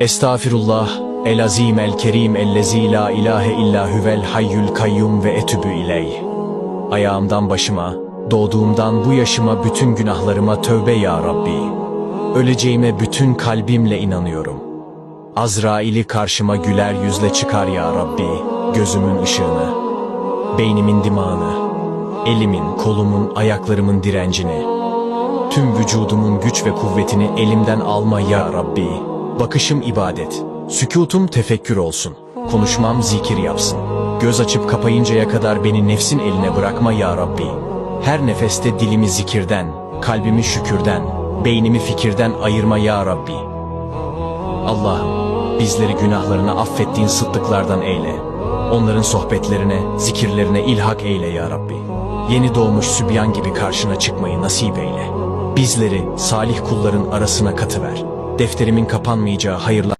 Estağfirullah, el azim el kerim ellezi la ilahe illa huvel hayyül kayyum ve etübü ileyh. Ayağımdan başıma, doğduğumdan bu yaşıma bütün günahlarıma tövbe ya Rabbi. Öleceğime bütün kalbimle inanıyorum. Azrail'i karşıma güler yüzle çıkar ya Rabbi, gözümün ışığını, beynimin dimağını, elimin, kolumun, ayaklarımın direncini, tüm vücudumun güç ve kuvvetini elimden alma ya Rabbi. Bakışım ibadet, sükutum tefekkür olsun, konuşmam zikir yapsın. Göz açıp kapayıncaya kadar beni nefsin eline bırakma ya Rabbi. Her nefeste dilimi zikirden, kalbimi şükürden, beynimi fikirden ayırma ya Rabbi. Allah'ım bizleri günahlarını affettiğin sıddıklardan eyle. Onların sohbetlerine, zikirlerine ilhak eyle ya Rabbi. Yeni doğmuş sübyan gibi karşına çıkmayı nasip eyle. Bizleri salih kulların arasına katıver. Defterimin kapanmayacağı hayırlar